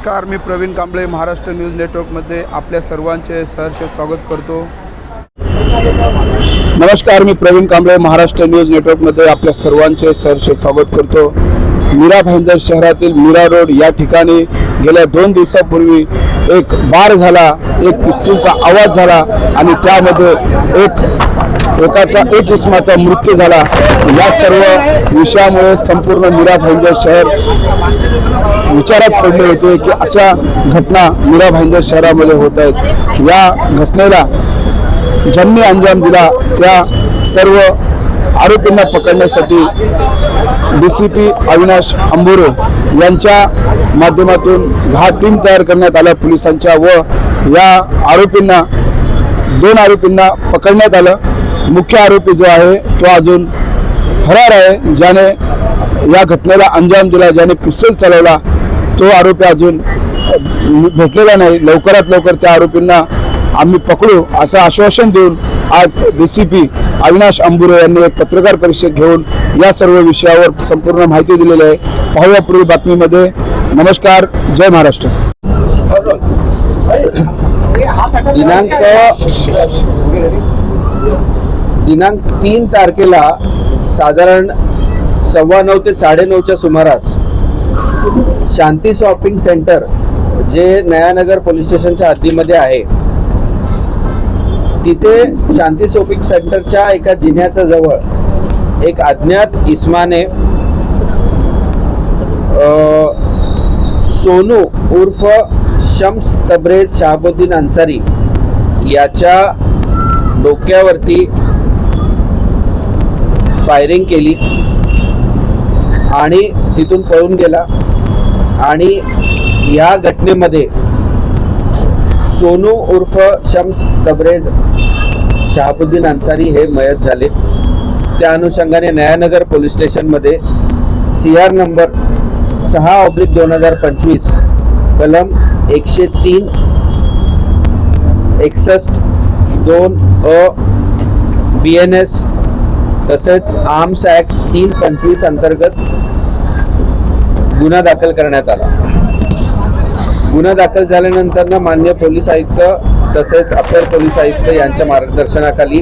नमस्कार मी प्रवीण कांबळे महाराष्ट्र न्यूज नेटवर्कमध्ये आपल्या सर्वांचे सहर्ष स्वागत करतो. नमस्कार मी प्रवीण कांबळे महाराष्ट्र न्यूज नेटवर्कमध्ये आपल्या सर्वांचे सहर्ष स्वागत करतो. मीरा भाईंदर शहरातील मीरा रोड या ठिकाणी गेल्या दोन दिवसापूर्वी एक बार झाला एक पिस्तूलचा आवाज झाला आणि त्यामध्ये एक एकाचा एक इसमाचा मृत्यू झाला. या सर्व विषयामुळे संपूर्ण मीरा भाईंदर शहर विचारात पडले होते की अशा घटना मीरा भाईंदर शहरामध्ये होत आहेत. या घटनेला ज्यांनी अंजाम दिला त्या सर्व आरोपींना पकडण्यासाठी D C P Avinash Ambore यांच्या माध्यमातून दहा टीम तयार करण्यात आल्या पोलिसांच्या व या आरोपींना दोन आरोपींना पकडण्यात आलं. मुख्य आरोपी जो आहे तो अजून फरार आहे ज्याने या घटनेला अंजाम दिला ज्याने पिस्तूल चालवला तो आरोपी अजून भेटलेला नाही. लवकरात लवकर त्या आरोपींना आम्ही पकडू असं आश्वासन देऊन आज D C P Avinash Ambure यांनी एक पत्रकार परिषद घेऊन या सर्व विषयावर संपूर्ण माहिती दिलेली आहे. पाहूया पूर्वी बातमीमध्ये. नमस्कार. जय महाराष्ट्र. दिनांक दिनांक तीन तारखेला साधारण सव्वा नऊ ते साडेनऊच्या सुमारास शांती शॉपिंग सेंटर जे नयानगर पोलीस स्टेशनच्या हद्दीमध्ये आहे तिथे शांती शॉपिंग सेंटरच्या एका जिन्याच्या जवळ एक अज्ञात इस्माने सोनू उर्फ शम्स तब्रेज शहाबुद्दीन अन्सारी याच्या डोक्यावरती फायरिंग केली आणि तिथून पळून गेला. आणि या घटनेमध्ये सोनू उर्फ शम्स तब्रेज शहाबुद्दीन अन्सारी हे मयत झाले. त्या अनुषंगाने नयानगर पोलीस स्टेशनमध्ये सी आर नंबर सहा ऑब्लिक दोन हजार पंचवीस कलम एकशे तीन एकसष्ट दोन अ बी एन एस तसेच आर्म्स ॲक्ट तीन पंचवीस अंतर्गत गुन्हा दाखल करण्यात आला. गुन्हा दाखल झाल्यानंतर ना मान्य पोलीस आयुक्त तसेच अपर पोलीस आयुक्त यांच्या मार्गदर्शनाखाली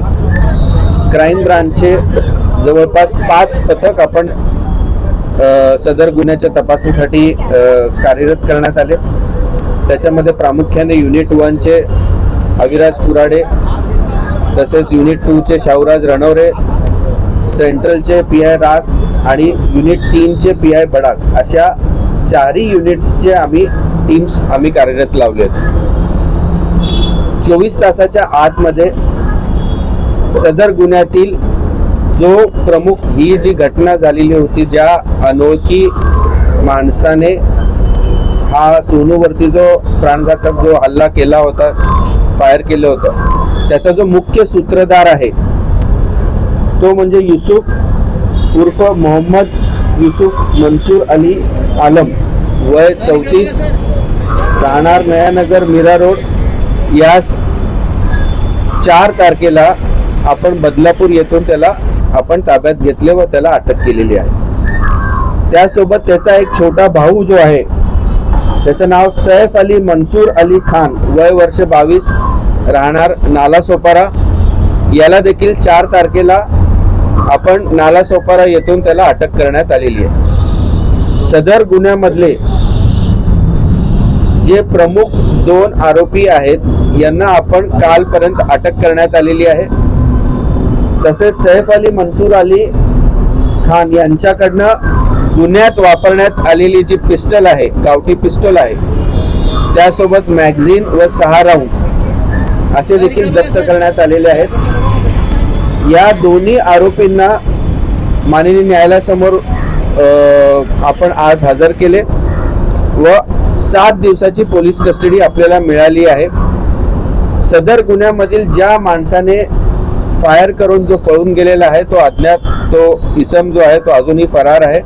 क्राईम ब्रांचचे जवळपास पाच पथक आपण सदर गुन्ह्याच्या तपासासाठी कार्यरत करण्यात आले. त्याच्यामध्ये प्रामुख्याने युनिट वनचे अविराज कुराडे तसेच युनिट टूचे शाहूराज रणवरे सेंट्रलचे पी आय राग आणि युनिट तीनचे पी आय बडाग. अशा चारही युनिट्सचे आम्ही टीम्स आम्ही कार्यरत लावले आहेत. चोवीस तासाच्या आतमध्ये सदर गुन्ह्यातील जो प्रमुख ही जी घटना झालेली होती ज्या अनोळखी माणसाने हा सोनूवरती जो प्राणघातक जो हल्ला केला होता फायर केलं होतं त्याचा जो मुख्य सूत्रधार आहे तो म्हणजे युसुफ उर्फ मोहम्मद युसुफ मनसूर अली आलम. वय चौतीस. राहणार नयानगर मीरा रोड. यास चार तारखेला आपण बदलापूर येथून त्याला आपण ताब्यात घेतले व त्याला अटक केलेली आहे. त्यासोबत त्याचा एक छोटा भाऊ जो आहे त्याचं नाव सैफ अली मनसूर अली खान. वय वर्ष बावीस. राहणार नाला सोपारा याला देखील चार तारखेला आपण नालासोपारा येथून त्याला अटक करण्यात आलेली आहे. सदर गुन्ह्यामधले जे प्रमुख दोन आरोपी आहेत यांना आपण कालपर्यंत अटक करण्यात आलेली आहे. तसेच सैफ अली मनसूर अली खान यांच्याकडनं गुन्ह्यात वापरण्यात आलेली जी पिस्टल आहे गावठी पिस्टल आहे त्यासोबत मॅगझिन व सहा राऊंड असे देखील जप्त करण्यात आलेले आहेत. या दोन्ही आरोपींना माननीय न्यायालयासमोर आपण आज हजर केले व सात दिवसाची पोलीस कस्टडी आपल्याला मिळाली आहे. सदर गुन्ह्यामधील ज्या माणसाने फायर करून जो पळून गेलेला आहे तो अज्ञात तो इसम जो आहे तो अजूनही फरार आहे.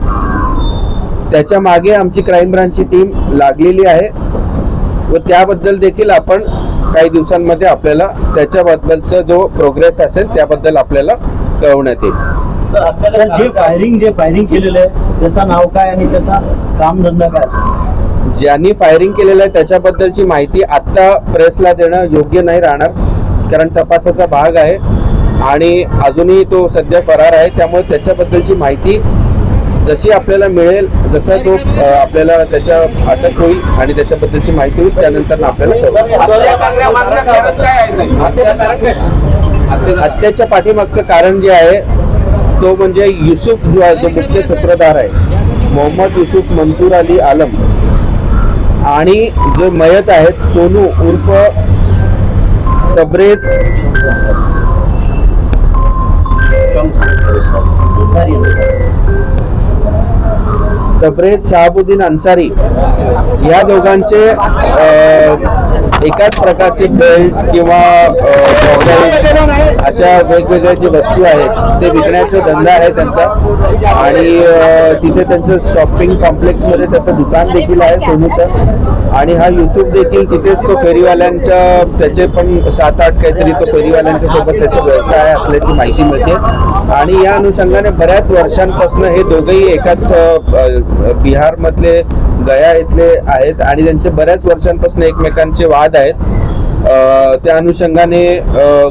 त्याच्यामागे आमची क्राईम ब्रांचची टीम लागलेली आहे व त्याबद्दल देखील आपण काही दिवसांमध्ये आपल्याला त्याच्याबद्दलचा जो प्रोग्रेस असेल त्याबद्दल आपल्याला कळवण्यात येईल. सर जे फायरिंग जे फायरिंग केलेलं आहे त्याचं नाव काय आणि त्याचा कामधंदा काय? ज्यांनी फायरिंग केलेलं आहे त्याच्याबद्दलची माहिती आत्ता प्रेसला देणं योग्य नाही राहणार कारण तपासाचा भाग आहे. आणि अजूनही तो सध्या फरार आहे त्यामुळे त्याच्याबद्दलची माहिती जशी आपल्याला मिळेल जसा तो आपल्याला त्याच्या अटक होईल आणि त्याच्याबद्दलची माहिती होईल त्यानंतर आपल्याला हत्याच्या पाठीमागचं कारण जे आहे तो म्हणजे युसुफ जो आहे तो मुख्य सूत्रधार आहे. मोहम्मद युसुफ मंसूर अली आलम. आणि जो मयत आहेत सोनू उर्फ तब्रेज तब्रेज शहाबुद्दीन अन्सारी या दोघांचे एकाच प्रकारचे बेल्ट किंवा अशा वेगवेगळ्या जे वस्तू आहेत ते विकण्याचा धंदा आहे त्यांचा. आणि तिथे त्यांचं शॉपिंग कॉम्प्लेक्समध्ये त्याचं दुकान देखील आहे सोनूचं. आणि हा युसुफ देखील तिथेच तो फेरीवाल्यांच्या त्याचे पण सात आठ काहीतरी तो फेरीवाल्यांच्या सोबत त्याचा व्यवसाय असल्याची माहिती मिळते. आणि या अनुषंगाने बऱ्याच वर्षांपासून हे दोघंही एकाच बिहारमधले गया इथले आहेत. आणि त्यांचे बऱ्याच वर्षांपासून एकमेकांचे वाद आहेत त्या अनुषंगाने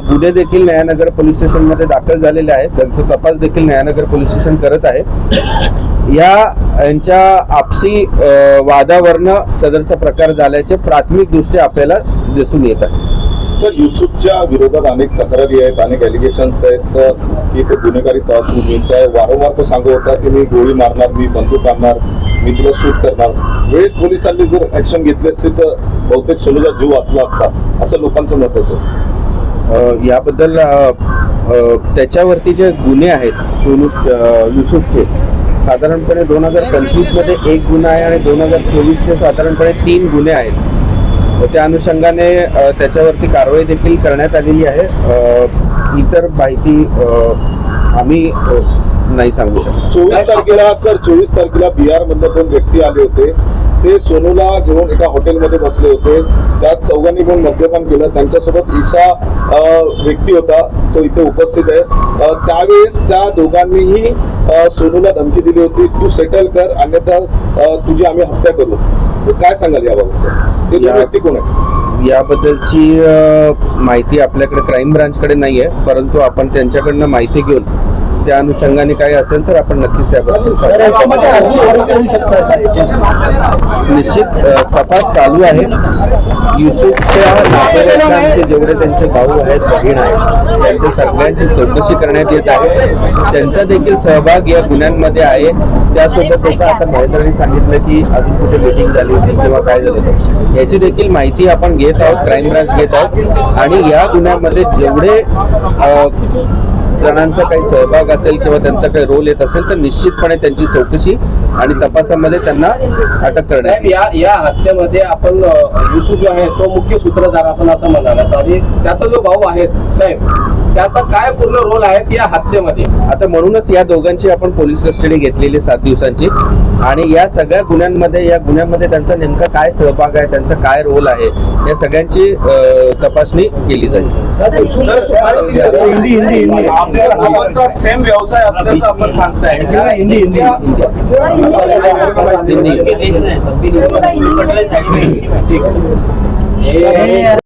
गुन्हे देखील न्यायनगर पोलीस स्टेशनमध्ये दाखल झालेले आहेत. त्यांचा तपास देखील न्यायनगर पोलीस स्टेशन करत आहे. या यांच्या आपसी वादावरनं सदरचा प्रकार झाल्याचे प्राथमिक दृष्ट्या आपल्याला दिसून येत आहे. सर युसुफच्या विरोधात अनेक तक्रारी आहेत अनेक एलिगेशन्स आहेत. की ते गुन्हेगारी तहसीलचा आहे वारंवार तो सांगत होता की मी गोळी मारणार मी बंदूक आणणार मी तुला शूट करणार. वेळेस पोलिसांनी जर ऍक्शन घेतली असती तर बहुतेक सोनूचा जीव वाचला असता असं लोकांचं मत आहे सर अ, याबद्दल त्याच्यावरती जे गुन्हे आहेत सोनू युसुफचे साधारणपणे दोन हजार पंचवीसमध्ये एक गुन्हा आहे आणि दोन हजार चोवीसचे साधारणपणे तीन गुन्हे आहेत. त्या अनुषंगाने त्याच्यावरती कारवाई देखील करण्यात आलेली आहे. इतर माहिती आम्ही नाही सांगू शकत. चोवीस तारखेला सर चोवीस तारखेला बिहार मधले दोन व्यक्ती आले होते. ते सोनूला घेऊन एका हॉटेलमध्ये बसले होते. त्यात चौघांनी घेऊन मद्यपान केलं. त्यांच्यासोबत ईशा व्यक्ती होता. तो इथे उपस्थित आहे. त्यावेळेस त्या दोघांनीही सोनूला धमकी दिली होती. तू सेटल कर. अन्यथा तुझी आम्ही हत्या करू. काय सांगाल याबाबत सर? ते व्यक्ती कोण आहेत याबद्दलची माहिती आपल्याकडे क्राईम ब्रांचकडे नाही आहे परंतु आपण त्यांच्याकडनं माहिती घेऊन त्या अनुषंगाने काही असेल तर आपण नक्कीच त्याबद्दल निश्चित तपास चालू आहे. युसुफच्या नातेवाईकांचे जेवढे त्यांचे भाऊ आहेत बहीण आहेत त्यांच्या सगळ्यांची चौकशी करण्यात येत आहे. त्यांचा देखील सहभाग या गुन्ह्यांमध्ये आहे. त्यासोबत जसं आता महेंद्रनी सांगितलं की अजून कुठे मिटिंग झाली होती किंवा काय झालं होतं. याची देखील माहिती आपण घेत आहोत क्राईम ब्रांच घेत आहोत. आणि या गुन्ह्यामध्ये जेवढे जणांचा काही सहभाग असेल किंवा त्यांचा काही रोल येत असेल तर निश्चितपणे त्यांची चौकशी आणि तपासामध्ये त्यांना अटक करण्यात या या हत्येमध्ये आपण युसुफ जो आहे तो मुख्य सूत्रधार आपण असं म्हणाला. आणि त्याचा जो भाऊ आहे साहेब त्याचा काय पूर्ण रोल आहे या हत्येमध्ये? आता म्हणूनच या दोघांची आपण पोलीस कस्टडी घेतलेली सात दिवसांची. आणि या सगळ्या गुन्ह्यांमध्ये या गुन्ह्यामध्ये त्यांचा नेमका काय सहभाग आहे त्यांचा काय रोल आहे या सगळ्यांची तपासणी केली जाईल. सेम व्यवसाय असल्याचं आपण सांगताय. हिंदी. हिंदी हिंदी. हे-